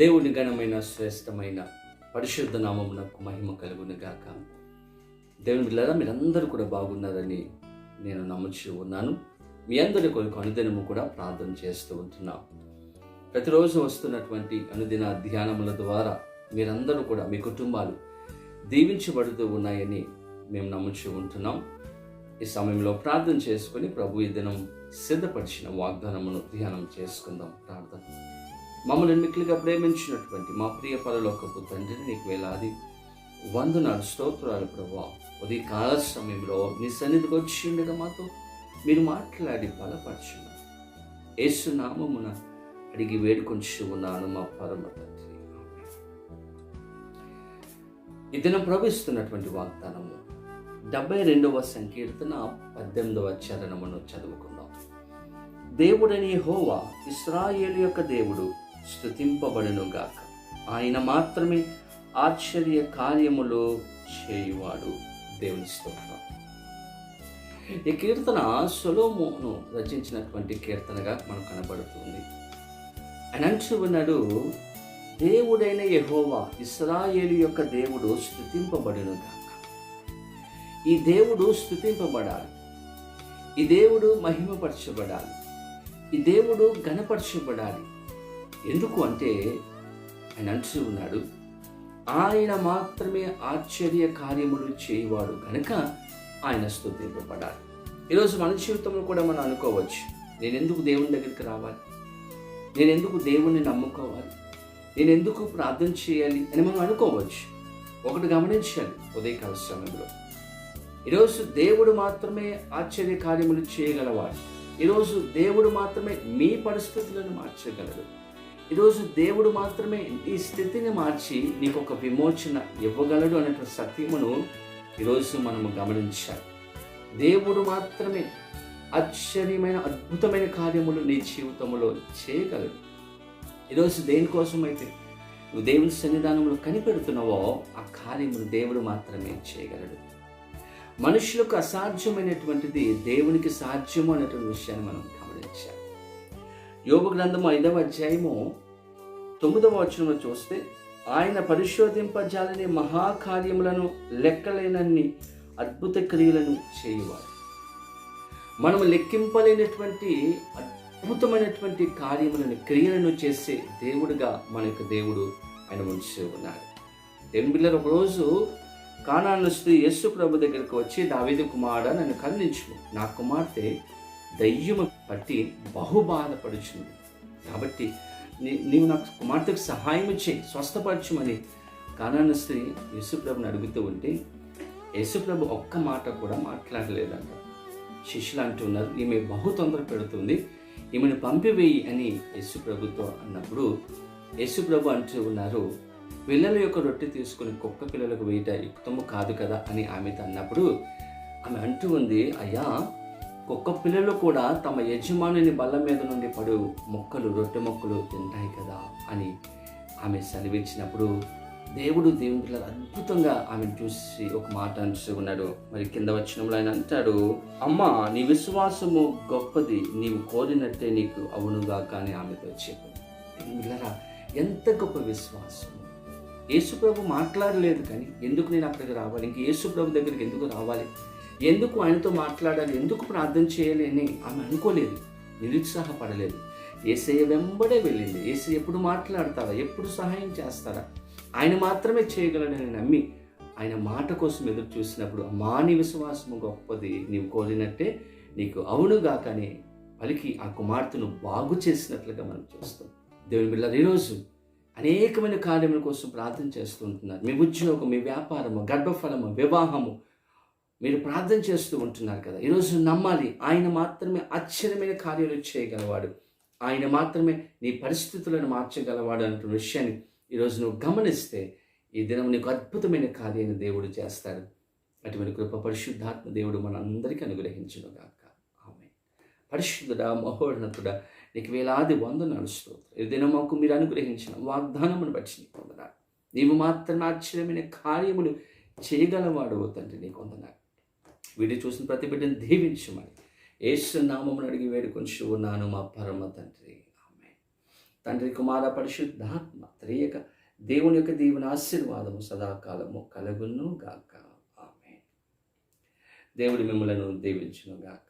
దేవుని ఘనమైన శ్రేష్టమైన పరిశుద్ధ నామమునకు మహిమ కలుగును గాక దేవుని బిడ్డలారా మీరందరూ కూడా బాగున్నారని నేను నమ్ముచూ ఉన్నాను. మీ అందరి కొరకు అనుదినము కూడా ప్రార్థన చేస్తూ ఉంటున్నాం. ప్రతిరోజు వస్తున్నటువంటి అనుదిన ధ్యానముల ద్వారా మీరందరూ కూడా మీ కుటుంబాలు దీవించబడుతూ ఉన్నాయని మేము నమ్ముచూ ఉంటున్నాం. ఈ సమయంలో ప్రార్థన చేసుకుని ప్రభు ఈ దినం సిద్ధపరిచిన వాగ్దానమును ధ్యానం చేసుకుందాం ప్రార్థన. మమ్మల్ని మిక్కిలిగా ప్రేమించినటువంటి మా ప్రియ పరలోకపు తండ్రిని నీకు వేలాది వందనాలు స్తోత్రాలు ప్రభా. ఉదయ కాల సమయంలో నీ సన్నిధికి వచ్చి ఉండగా మాతో మీరు మాట్లాడి బలపరచున్నారు యేసునామమున అడిగి వేడుకొంచు ఉన్నాను మా పరమ తండ్రి. ఇదిన ప్రవహిస్తున్నటువంటి వాగ్దానము డెబ్బై రెండవ సంకీర్తన పద్దెనిమిదవ చరణమును చదువుకుందాం. దేవుడని హోవా ఇస్రాయేల్ యొక్క దేవుడు స్థుతింపబడునుగాక ఆయన మాత్రమే ఆశ్చర్య కార్యములు చేయువాడు. దేవుని స్తోత్రం. ఈ కీర్తన సొలోమోను రచించినటువంటి కీర్తనగా మనకు కనబడుతుంది. అని అంటూ ఉన్నాడు దేవుడైన యహోవా ఇస్రాయేలు యొక్క దేవుడు స్థుతింపబడును గాక ఈ దేవుడు స్థుతింపబడాలి ఈ దేవుడు మహిమపరచబడాలి. ఈ దేవుడు గణపరచబడాలి ఎందుకు అంటే ఆయన అంటూ ఉన్నాడు ఆయన మాత్రమే ఆశ్చర్య కార్యములు చేయవాడు కనుక ఆయన స్థుతింపబడాలి ఈరోజు మన జీవితంలో కూడా మనం అనుకోవచ్చు నేను ఎందుకు దేవుని దగ్గరికి రావాలి? నేను ఎందుకు దేవుణ్ణి నమ్ముకోవాలి? నేను ఎందుకు ప్రార్థన చేయాలి? అని మనం అనుకోవచ్చు. ఒకటి గమనించాలి ఉదయకాల సమయంలో. ఈరోజు దేవుడు మాత్రమే ఆశ్చర్య కార్యములు చేయగలవాడు. ఈరోజు దేవుడు మాత్రమే మీ పరిస్థితులను మార్చగలడు. ఈరోజు దేవుడు మాత్రమే ఈ స్థితిని మార్చి నీకు ఒక విమోచన ఇవ్వగలడు అనేటువంటి సత్యమును ఈరోజు మనము గమనించాలి. దేవుడు మాత్రమే ఆశ్చర్యమైన అద్భుతమైన కార్యములు నీ జీవితంలో చేయగలడు. ఈరోజు దేనికోసమైతే నువ్వు దేవుని సన్నిధానంలో కనిపెడుతున్నావో ఆ కార్యమును దేవుడు మాత్రమే చేయగలడు. మనుషులకు అసాధ్యమైనటువంటిది దేవునికి సాధ్యము అనేటువంటి విషయాన్ని మనం గమనించాలి. యోగ గ్రంథము ఐదవ అధ్యాయము తొమ్మిదవ వచనము చూస్తే ఆయన పరిశోధింపజాలని మహాకార్యములను లెక్కలేనన్ని అద్భుత క్రియలను చేయువాడు మనం లెక్కింపలేనటువంటి అద్భుతమైనటువంటి కార్యములను క్రియలను చేసే దేవుడుగా మన యొక్క దేవుడు ఆయన ఉంచి ఉన్నాడు. దేవుని పిల్లలు ఒకరోజు కానాను స్త్రీ యేసు ప్రభు దగ్గరికి వచ్చి దావేది కుమారుడ నన్ను కరుణించు. నా కుమార్తె దయ్యము పట్టి బహు బాధపడుచుంది కాబట్టి నీవు నాకు కుమార్తెకు సహాయం చేయి స్వస్థపరచమని కానాను స్త్రీ యేసుప్రభుని అడుగుతూ ఉంటే యేసుప్రభు ఒక్క మాట కూడా మాట్లాడలేదంట. శిష్యులు అంటున్నారు ఈమె బహు తొందర పెడుతుంది ఈమెను పంపివేయి అని యేసుప్రభుతో అన్నప్పుడు యేసుప్రభు అంటూ ఉన్నారు పిల్లల యొక్క రొట్టె తీసుకుని కుక్క పిల్లలకు వేయట యుక్తము కాదు కదా అని ఆమెతో అన్నప్పుడు ఆమె అంటూ ఉంది అయ్యా కుక్క పిల్లలు కూడా తమ యజమానుని బల్ల మీద నుండి పడు మొక్కలు రొట్టె మొక్కలు తింటాయి కదా అని ఆమె సెలవిచ్చినప్పుడు దేవుడు దేవుని అద్భుతంగా ఆమెను చూసి ఒక మాట అంటూ ఉన్నాడు. మరి కింద వచ్చినంలో ఆయన అంటాడు అమ్మ నీ విశ్వాసము గొప్పది నీవు కోరినట్టే నీకు అవునుగా కానీ ఆమెతో చెప్పింది దేవుళ్ళరా ఎంత గొప్ప విశ్వాసం యేసుప్రభు మాట్లాడలేదు కానీ ఎందుకు నేను అక్కడికి రావాలి? ఇంక యేసుప్రభు దగ్గరికి ఎందుకు రావాలి? ఎందుకు ఆయనతో మాట్లాడాలి? ఎందుకు ప్రార్థన చేయాలి అని ఆమె అనుకోలేదు. నిరుత్సాహపడలేదు. ఏసయ్య వెంబడే వెళ్ళింది. ఏసీ ఎప్పుడు మాట్లాడతారా ఎప్పుడు సహాయం చేస్తారా ఆయన మాత్రమే చేయగలడని నమ్మి ఆయన మాట కోసం ఎదురు చూసినప్పుడు అమ్మా నీ విశ్వాసము గొప్పది. నీవు కోరినట్టే నీకు అవునుగాకనే పలికి ఆ కుమార్తెను బాగు చేసినట్లుగా మనం చూస్తాం. దేవుని బిళ్ళ ఈరోజు అనేకమైన కార్యముల కోసం ప్రార్థన చేస్తూ ఉంటున్నారు. మీ ఉద్యోగం మీ వ్యాపారము గర్భఫలము వివాహము మీరు ప్రార్థన చేస్తూ ఉంటున్నారు కదా. ఈరోజు నమ్మాలి ఆయన మాత్రమే ఆశ్చర్యమైన కార్యాలు చేయగలవాడు. ఆయన మాత్రమే నీ పరిస్థితులను మార్చగలవాడు అంటున్న విషయాన్ని ఈరోజు నువ్వు గమనిస్తే ఈ దినం నీకు అద్భుతమైన కార్యాన్ని దేవుడు చేస్తాడు. అటువంటి కృప పరిశుద్ధాత్మ దేవుడు మనందరికీ అనుగ్రహించును గాక. ఆమె పరిశుద్ధుడా మహోన్నతుడా నీకు వేలాది వందనాలు స్తోత్రం ఈ దినం మాకు మీరు అనుగ్రహించిన వాగ్దానమును బట్టి నీకు వందనాలు. నీవు మాత్రం ఆశ్చర్యమైన కార్యములు చేయగలవాడు తండ్రి నీకు వందనాలు. వీడియో చూసిన ప్రతి బిడ్డను దీవించమని ఏసు నామమును అడిగి వేడుకొని ఉన్నాను మా పరమ తండ్రి. ఆమె తండ్రి కుమార పరిశుద్ధాత్మ త్రియక దేవుని యొక్క దేవుని ఆశీర్వాదము సదాకాలము కలుగును గాక. ఆమె దేవుడి మిమ్మలను దీవించును గాక.